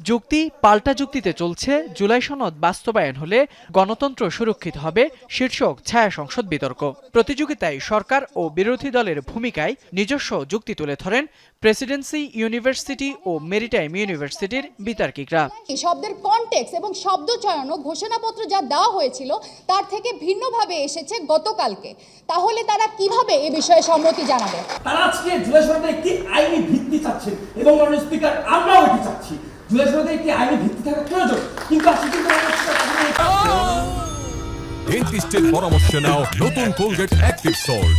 যুক্তি পাল্টা যুক্তিতে চলছে। জুলাই সনদ বাস্তবায়ন হলে গণতন্ত্র সুরক্ষিত হবে শীর্ষক ছায়া সংসদ বিতর্ক। প্রতিযোগিতায় সরকার ও বিরোধী দলের ভূমিকায় নিজস্ব যুক্তি তুলে ধরেন প্রেসিডেন্সি ইউনিভার্সিটি ও মেরিটাইম ইউনিভার্সিটির বিতার্কিকরা। শব্দের কনটেক্স এবং শব্দ চয়ন ও ঘোষণাপত্র যা দেওয়া হয়েছিল তার থেকে ভিন্নভাবে এসেছে গতকালকে। তাহলে তারা কীভাবে এ বিষয়ে সম্মতি জানাবে? তারা আজকে জুলাই সনদের একটি আইনি ভিত্তি চাচ্ছেন এবং মাননীয় স্পিকার আমরাও এটি চাচ্ছি জুলাই সনদের একটি আইনি ভিত্তি থাকা প্রয়োজন। কিন্তু আজকে কিন্তু মাননীয় স্পিকার আমাদের- ডেন্টিস্টের পরামর্শ নাও নতুন কোলগেট অ্যাক্টিভ সল্ট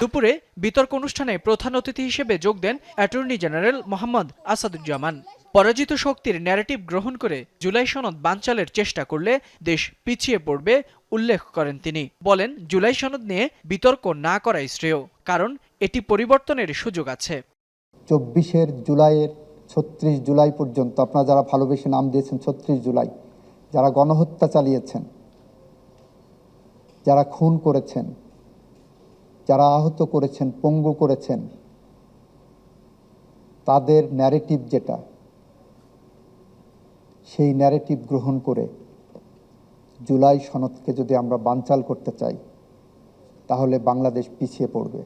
দুপুরে বিতর্ক অনুষ্ঠানে প্রধান অতিথি হিসেবে যোগ দেন অ্যাটর্নি জেনারেল মোহাম্মদ আসাদুজ্জামান। পরাজিত শক্তির ন্যারেটিভ গ্রহণ করে জুলাই সনদ বানচালের চেষ্টা করলে দেশ পিছিয়ে পড়বে উল্লেখ করেন তিনি। বলেন জুলাই সনদ নিয়ে বিতর্ক না করাই শ্রেয় কারণ এটি পরিবর্তনের সুযোগ আছে। চব্বিশের জুলাইয়ের ছত্রিশ জুলাই পর্যন্ত, আপনারা যারা ভালোবেসে নাম দিয়েছেন ছত্রিশ জুলাই, যারা গণহত্যা চালিয়েছেন, যারা খুন করেছেন, যারা আহত করেছেন, পঙ্গু করেছেন, তাদের ন্যারেটিভ যেটা, সেই ন্যারেটিভ গ্রহণ করে জুলাই সনদকে যদি আমরা বানচাল করতে চাই, তাহলে বাংলাদেশ পিছিয়ে পড়বে।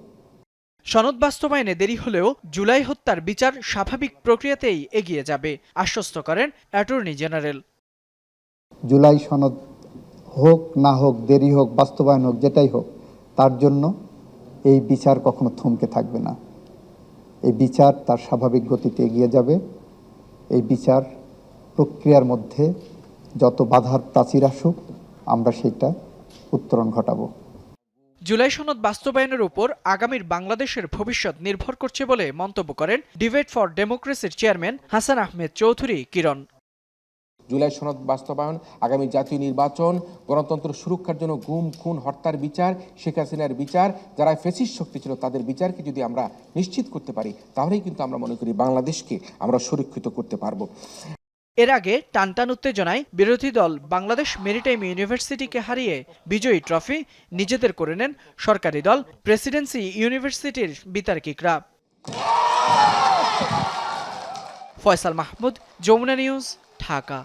সনদ বাস্তবায়নে দেরি হলেও জুলাই হত্যার বিচার স্বাভাবিক প্রক্রিয়াতেই এগিয়ে যাবে, আশ্বস্ত করেন অ্যাটর্নি জেনারেল। জুলাই সনদ হোক, না হোক, দেরি হোক, বাস্তবায়ন হোক, যেটাই হোক, তার জন্য এই বিচার কখনো থমকে থাকবে না। এই বিচার তার স্বাভাবিক গতিতে এগিয়ে যাবে। এই বিচার প্রক্রিয়ার মধ্যে যত বাধার প্রাচীর আসুক, আমরা সেটা উত্তরণ ঘটাবো। জুলাই সনদ বাস্তবায়নের উপর আগামীর বাংলাদেশের ভবিষ্যৎ নির্ভর করছে বলে মন্তব্য করেন ডিবেট ফর ডেমোক্রেসির চেয়ারম্যান হাসান আহমেদ চৌধুরী কিরণ। জুলাই সনদ বাস্তবায়ন, আগামী জাতীয় নির্বাচন, গণতন্ত্র সুরক্ষার জন্য গুম, খুন, হত্যার বিচার, শেখ হাসিনার বিচার, যারা ফেসিস শক্তি ছিল তাদের বিচারকে যদি আমরা নিশ্চিত করতে পারি, তাহলেই কিন্তু আমরা মনে করি বাংলাদেশকে আমরা সুরক্ষিত করতে পারব। এর আগে টানটান উত্তেজনায় বিরোধী দল বাংলাদেশ মেরিটাইম ইউনিভার্সিটিকে হারিয়ে বিজয়ী ট্রফি নিজেদের করে নেন সরকারি দল প্রেসিডেন্সি ইউনিভার্সিটির বিতার্কিকরা। ফয়সাল মাহমুদ, যমুনা নিউজ, ঢাকা।